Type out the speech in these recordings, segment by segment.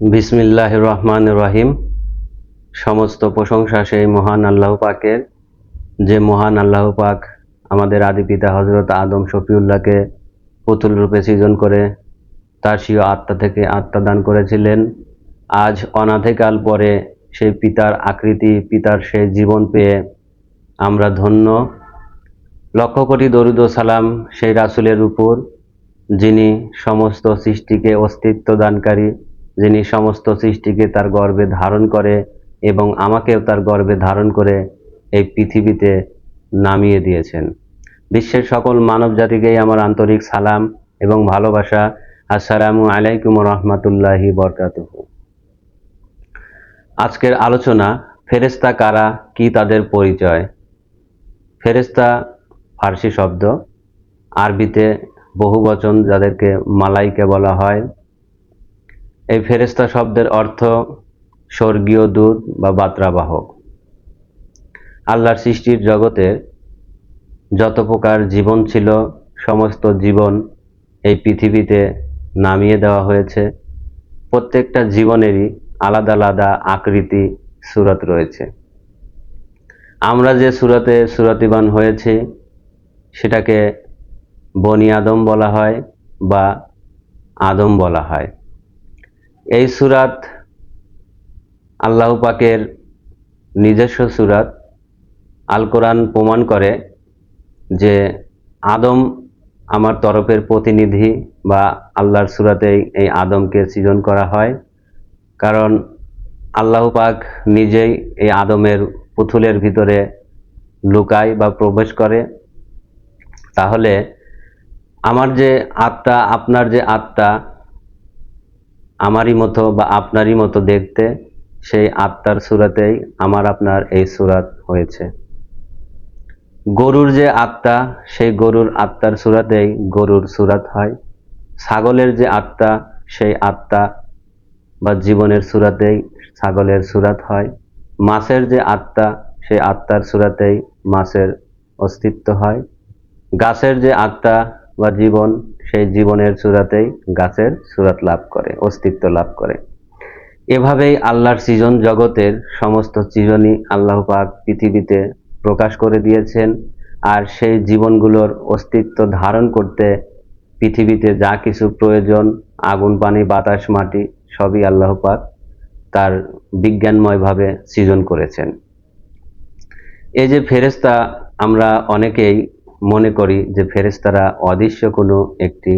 বিসমিল্লাহ রহমান রহিম সমস্ত প্রশংসা সেই মহান আল্লাহ পাকের। যে মহান আল্লাহ পাক আমাদের আদি পিতা হজরত আদম শফিউল্লাহকে পুতুল রূপে সৃজন করে তার স্বীয় আত্মা থেকে আত্মা দান করেছিলেন। আজ অনাথেকাল পরে সেই পিতার আকৃতি, পিতার সেই জীবন পেয়ে আমরা ধন্য। লক্ষ কোটি দরুদ সালাম সেই রাসুলের উপর, যিনি সমস্ত সৃষ্টিকে অস্তিত্ব দানকারী যিনি সমস্ত সৃষ্টিকে তার গর্ভে ধারণ করে এবং আমাকেও তার গর্ভে ধারণ করে এই পৃথিবীতে নামিয়ে দিয়েছেন। বিশ্বের সকল মানব জাতিকেই আমার আন্তরিক সালাম এবং ভালোবাসা। আসসালামু আলাইকুম রহমতুল্লাহি বরকাতুহু। আজকের আলোচনা ফেরেস্তা কারা, কি তাদের পরিচয়? ফেরেস্তা ফার্সি শব্দ। আরবিতে বহু বচন যাদেরকে মালাইকে বলা হয়। এই ফেরেস্তা শব্দের অর্থ স্বর্গীয় দূত বা বার্তাবাহক আল্লাহর সৃষ্টির জগতে যত প্রকার জীবন ছিল, সমস্ত জীবন এই পৃথিবীতে নামিয়ে দেওয়া হয়েছে। প্রত্যেকটা জীবনেরই আলাদা আলাদা আকৃতি, সুরত রয়েছে। আমরা যে সুরতে সুরতিবান হয়েছি, সেটাকে বনি আদম বলা হয় বা আদম বলা হয়। এই সুরাত আল্লাহ পাকের নিজস্ব সুরাত। আল কোরআন প্রমাণ করে যে আদম আমার তরফের প্রতিনিধি বা আল্লাহর সুরাতেই এই আদমকে সৃজন করা হয়। কারণ আল্লাহ পাক নিজেই এই আদমের পুতুলের ভিতরে লুকায় বা প্রবেশ করে। তাহলে আমার যে আত্মা, আপনার যে আত্মা আমারই মতো বা আপনারই মতো দেখতে সেই আত্মার সুরাতেই আমার আপনার এই সুরাত হয়েছে। গরুর যে আত্মা, সেই গরুর আত্মার সুরাতেই গরুর সুরাত হয়। ছাগলের যে আত্মা, সেই আত্মা বা জীবনের সুরাতেই ছাগলের সুরাত হয়। মাছের যে আত্মা, সেই আত্মার সুরাতেই মাছের অস্তিত্ব হয়। গাছের যে আত্মা বা জীবন সেই জীবনের সুরাতেই গাছের সুরাত লাভ করে, অস্তিত্ব লাভ করে। এভাবেই আল্লাহর সৃজন জগতের সমস্ত সৃজনই আল্লাহ পাক পৃথিবীতে প্রকাশ করে দিয়েছেন আর সেই জীবনগুলোর অস্তিত্ব ধারণ করতে পৃথিবীতে যা কিছু প্রয়োজন, আগুন, পানি, বাতাস, মাটি, সবই আল্লাহ পাক তার বিজ্ঞানময়ভাবে সৃজন করেছেন। এই যে ফেরেস্তা আমরা অনেকেই মনে করি যে ফেরেস্তারা অদৃশ্য কোনো একটি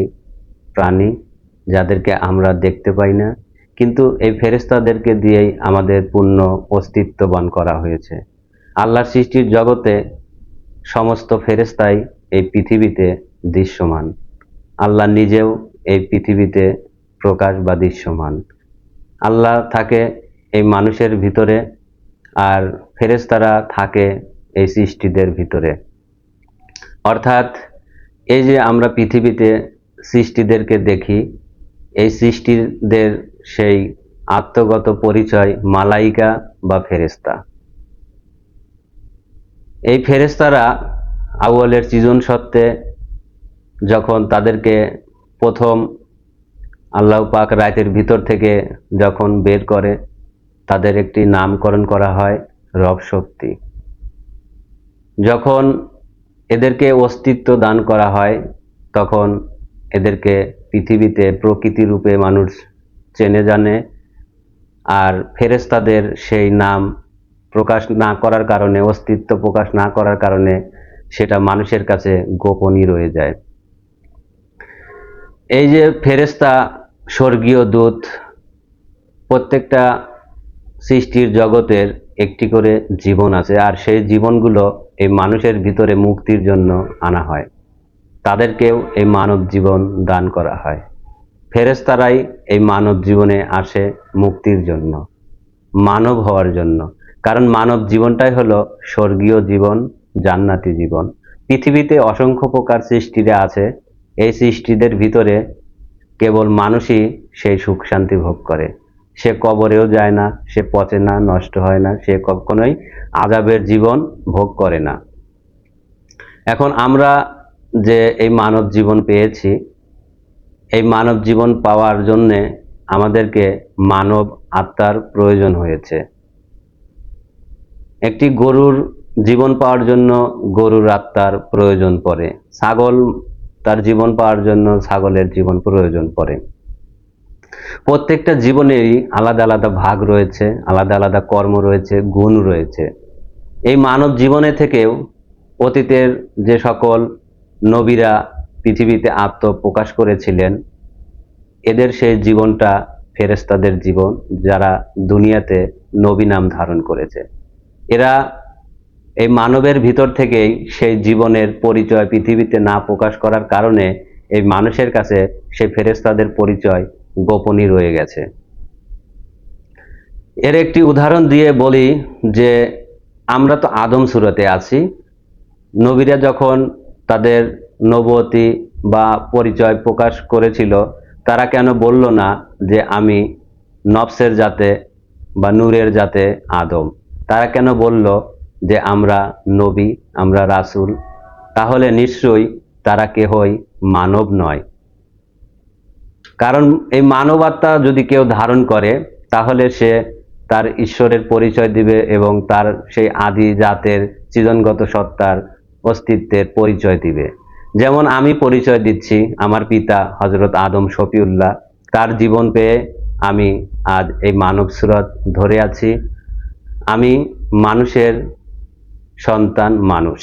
প্রাণী যাদেরকে আমরা দেখতে পাই না, কিন্তু এই ফেরেস্তাদেরকে দিয়েই আমাদের পূর্ণ অস্তিত্ববান করা হয়েছে। আল্লাহর সৃষ্টির জগতে সমস্ত ফেরেস্তাই এই পৃথিবীতে দৃশ্যমান। আল্লাহ নিজেও এই পৃথিবীতে প্রকাশ বা দৃশ্যমান আল্লাহ থাকে এই মানুষের ভিতরে আর ফেরেস্তারা থাকে এই সৃষ্টিদের ভিতরে। অর্থাৎ এই যে আমরা পৃথিবীতে সৃষ্টিদেরকে দেখি, এই সৃষ্টিদের সেই আত্মগত পরিচয় মালাইকা বা ফেরেস্তা এই ফেরেস্তারা আউয়ালের সৃজন সত্ত্বে যখন তাদেরকে প্রথম আল্লাহ পাক রাতের ভিতর থেকে যখন বের করে, তাদের একটি নামকরণ করা হয় রব শক্তি। যখন এদেরকে অস্তিত্ব দান করা হয়, তখন এদেরকে পৃথিবীতে প্রকৃতি রূপে মানুষ চেনে জানে, আর ফেরেস্তাদের সেই নাম প্রকাশ না করার কারণে, অস্তিত্ব প্রকাশ না করার কারণে সেটা মানুষের কাছে গোপনই রয়ে যায়। এই যে ফেরেস্তা স্বর্গীয় দূত প্রত্যেকটা সৃষ্টির জগতের একটি করে জীবন আছে আর সেই জীবনগুলো এই মানুষের ভিতরে মুক্তির জন্য আনা হয়। তাদেরকেও এই মানব জীবন দান করা হয়। ফেরেস্তারাই এই মানব জীবনে আসে মুক্তির জন্য, মানব হওয়ার জন্য। কারণ মানব জীবনটাই হলো স্বর্গীয় জীবন, জান্নাতি জীবন। পৃথিবীতে অসংখ্য প্রকার সৃষ্টিরা আছে। এই সৃষ্টিদের ভিতরে কেবল মানুষই সেই সুখ শান্তি ভোগ করে। সে কবরেও যায় না, সে পচে না, নষ্ট হয় না, সে কখনোই আজাবের জীবন ভোগ করে না। এখন আমরা যে এই মানব জীবন পেয়েছি, এই মানব জীবন পাওয়ার জন্যে আমাদেরকে মানব আত্মার প্রয়োজন হয়েছে। একটি গরুর জীবন পাওয়ার জন্য গরুর আত্মার প্রয়োজন পড়ে। ছাগল তার জীবন পাওয়ার জন্য ছাগলের জীবন প্রয়োজন পড়ে। প্রত্যেকটা জীবনেরই আলাদা আলাদা ভাগ রয়েছে, আলাদা আলাদা কর্ম রয়েছে, গুণ রয়েছে। এই মানব জীবনে থেকেও অতীতের যে সকল নবীরা পৃথিবীতে আত্মপ্রকাশ করেছিলেন, এদের সেই জীবনটা ফেরেস্তাদের জীবন যারা দুনিয়াতে নবী নাম ধারণ করেছে। এরা এই মানবের ভিতর থেকেই সেই জীবনের পরিচয় পৃথিবীতে না প্রকাশ করার কারণে এই মানুষের কাছে সেই ফেরেস্তাদের পরিচয় গোপনই রয়ে গেছে। এর একটি উদাহরণ দিয়ে বলি যে, আমরা তো আদম সুরতে আছি। নবীরা যখন তাদের নবতী বা পরিচয় প্রকাশ করেছিল, তারা কেন বলল না যে, আমি নফসের জাতে বা নূরের জাতে আদম? তারা কেন বলল যে, আমরা নবী, আমরা রাসুল? তাহলে নিশ্চয়ই তারা কেহই মানব নয়। কারণ এই মানবাত্মা যদি কেউ ধারণ করে, তাহলে সে তার ঈশ্বরের পরিচয় দিবে এবং তার সেই আদি জাতের সৃজনগত সত্তার অস্তিত্বের পরিচয় দিবে। যেমন আমি পরিচয় দিচ্ছি আমার পিতা হজরত আদম শফিউল্লাহ। তার জীবন পেয়ে আমি আজ এই মানব সুরত ধরে আছি। আমি মানুষের সন্তান মানুষ।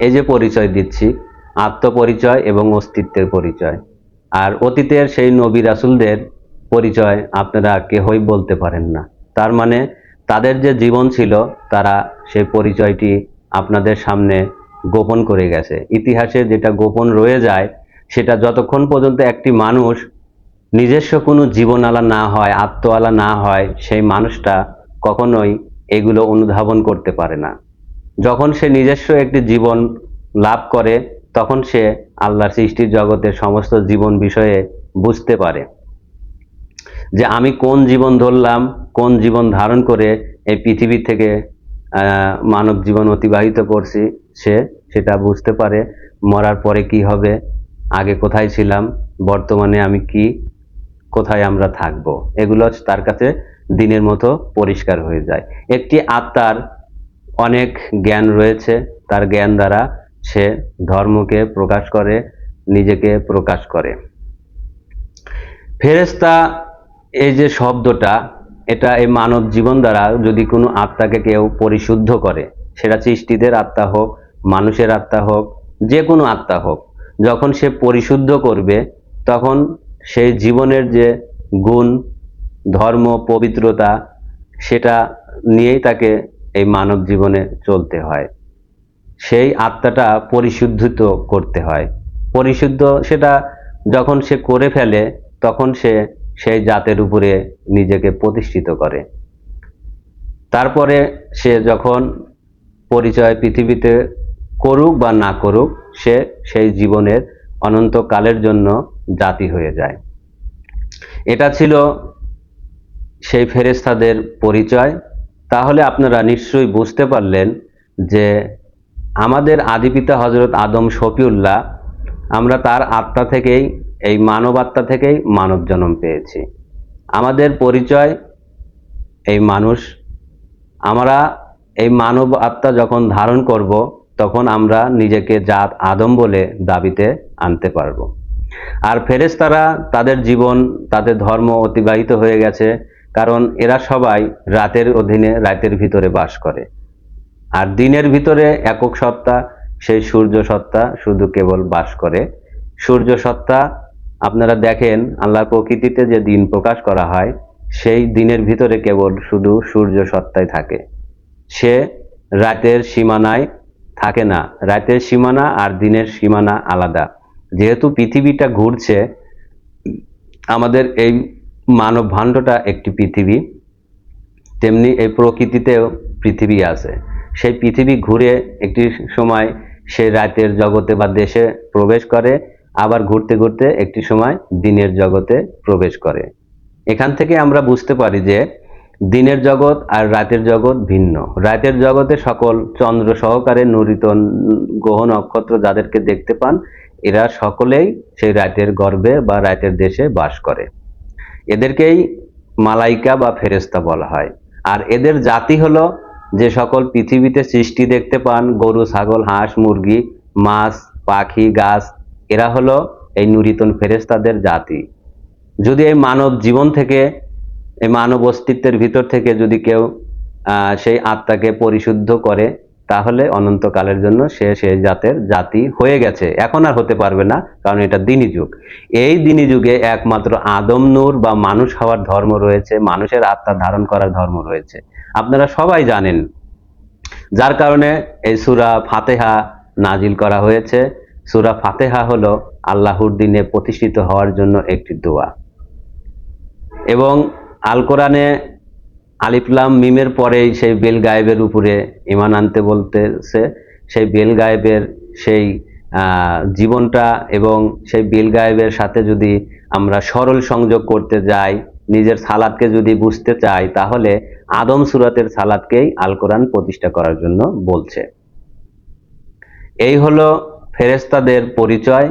এই যে পরিচয় দিচ্ছি, আত্মপরিচয় এবং অস্তিত্বের পরিচয়। আর অতীতের সেই নবী রাসুলদের পরিচয় আপনারা কেহই বলতে পারেন না। তার মানে তাদের যে জীবন ছিল, তারা সেই পরিচয়টি আপনাদের সামনে গোপন করে গেছে। ইতিহাসে যেটা গোপন রয়ে যায়, সেটা যতক্ষণ পর্যন্ত একটি মানুষ নিজস্ব কোনো জীবনালা না হয়, আত্মওয়ালা না হয়, সেই মানুষটা কখনোই এগুলো অনুধাবন করতে পারে না। যখন সে নিজস্ব একটি জীবন লাভ করে তখন সে আল্লাহর সৃষ্টির জগতের সমস্ত জীবন বিষয়ে বুঝতে পারে যে আমি কোন জীবন ধরলাম, কোন জীবন ধারণ করে এই পৃথিবী থেকে মানব জীবন অতিবাহিত করছি সে, সেটা বুঝতে পারে, মরার পরে কি হবে, আগে কোথায় ছিলাম, বর্তমানে আমি কি, কোথায় আমরা থাকব, এগুলো তার কাছে দিনের মতো পরিষ্কার হয়ে যায়। একটি আত্মার অনেক জ্ঞান রয়েছে, তার জ্ঞান দ্বারা সে ধর্মকে প্রকাশ করে, নিজেকে প্রকাশ করে। ফেরেস্তা এই যে শব্দটা, এটা এই মানব জীবন দ্বারা যদি কোনো আত্মাকে কেউ পরিশুদ্ধ করে, সেটা সৃষ্টিদের আত্মা হোক, মানুষের আত্মা হোক, যে কোনো আত্মা হোক, যখন সে পরিশুদ্ধ করবে, তখন সেই জীবনের যে গুণ, ধর্ম, পবিত্রতা, সেটা নিয়েই তাকে এই মানব জীবনে চলতে হয়। সেই আত্মাটা পরিশুদ্ধিত করতে হয়। পরিশুদ্ধ সেটা যখন সে করে ফেলে, তখন সে সেই জাতের উপরে নিজেকে প্রতিষ্ঠিত করে। তারপরে সে যখন পরিচয় পৃথিবীতে করুক বা না করুক, সে সেই জীবনের অনন্তকালের জন্য জাতি হয়ে যায়। এটা ছিল সেই ফেরেস্তাদের পরিচয়। তাহলে আপনারা নিশ্চয়ই বুঝতে পারলেন যে আমাদের আদিপিতা হজরত আদম শফিউল্লাহ, আমরা তার আত্মা থেকেই, এই মানব আত্মা থেকেই মানব জন্ম পেয়েছি। আমাদের পরিচয় এই মানুষ। আমরা এই মানব আত্মা যখন ধারণ করব, তখন আমরা নিজেকে জাত আদম বলে দাবিতে আনতে পারব। আর ফেরেশতারা তাদের জীবন, তাদের ধর্ম অতিবাহিত হয়ে গেছে, কারণ এরা সবাই রাতের অধীনে রাতের ভিতরে বাস করে। আর দিনের ভিতরে একক সত্তা, সেই সূর্য সত্তা শুধু কেবল বাস করে। সূর্য সত্তা, আপনারা দেখেন আল্লাহর প্রকৃতিতে যে দিন প্রকাশ করা হয়, সেই দিনের ভিতরে কেবল শুধু সূর্য সত্তাই থাকে। সে রাতের সীমানায় থাকে না। রাতের সীমানা আর দিনের সীমানা আলাদা। যেহেতু পৃথিবীটা ঘুরছে, আমাদের এই মানব ভাণ্ডটা একটি পৃথিবী, তেমনি এই প্রকৃতিতেও পৃথিবী আছে। সেই পৃথিবী ঘুরে একটি সময় সে রাতের জগতে বা দেশে প্রবেশ করে, আবার ঘুরতে ঘুরতে একটি সময় দিনের জগতে প্রবেশ করে। এখান থেকে আমরা বুঝতে পারি যে দিনের জগৎ আর রাতের জগৎ ভিন্ন। রাতের জগতে সকল চন্দ্র সহকারে নুরিত গ্রহ নক্ষত্র যাদেরকে দেখতে পান, এরা সকলেই সেই রাতের গর্বে বা রাতের দেশে বাস করে। এদেরকেই মালাইকা বা ফেরেস্তা বলা হয়। আর এদের জাতি হলো যে সকল পৃথিবীতে সৃষ্টি দেখতে পান, গরু, ছাগল, হাঁস, মুরগি, মাছ, পাখি, গাছ, এরা হলো এই নুরিতন ফেরেস্তাদের জাতি। যদি এই মানব জীবন থেকে, এই মানব অস্তিত্বের ভিতর থেকে যদি কেউ সেই আত্মাকে পরিশুদ্ধ করে, তাহলে অনন্তকালের জন্য সে সেই জাতের জাতি হয়ে গেছে। এখন আর হতে পারবে না, কারণ এটা দিনী যুগ। এই দিনী যুগে একমাত্র আদম, নূর বা মানুষ হওয়ার ধর্ম রয়েছে, মানুষের আত্মা ধারণ করার ধর্ম রয়েছে। আপনারা সবাই জানেন, যার কারণে এই সুরা ফাতেহা নাজিল করা হয়েছে। সুরা ফাতেহা হলো আল্লাহর দিনে প্রতিষ্ঠিত হওয়ার জন্য একটি দোয়া। এবং আল কোরআনে আলিফলাম মিমের পরেই সেই বেল গায়েবের উপরে ইমান আনতে বলতেছে। সেই বেল গায়েবের সেই জীবনটা এবং সেই বেল গায়েবের সাথে যদি আমরা সরল সংযোগ করতে যাই নিজের সালাদকে যদি বুঝতে চাই তাহলে আদম সুরাতের সালাদকেই আল কোরআন প্রতিষ্ঠা করার জন্য বলছে। এই হলো ফেরেস্তাদের পরিচয়।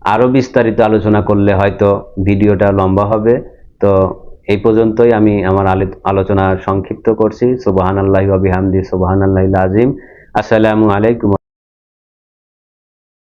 আরও বিস্তারিত আলোচনা করলে হয়তো ভিডিওটা লম্বা হবে। তো এই পর্যন্তই আমি আমার আলি- আলোচনা সংক্ষিপ্ত করছি। সুবাহান আল্লাহ বিহামদি সুবাহান আল্লাহ আজিম আসসালামু আলাইকুম।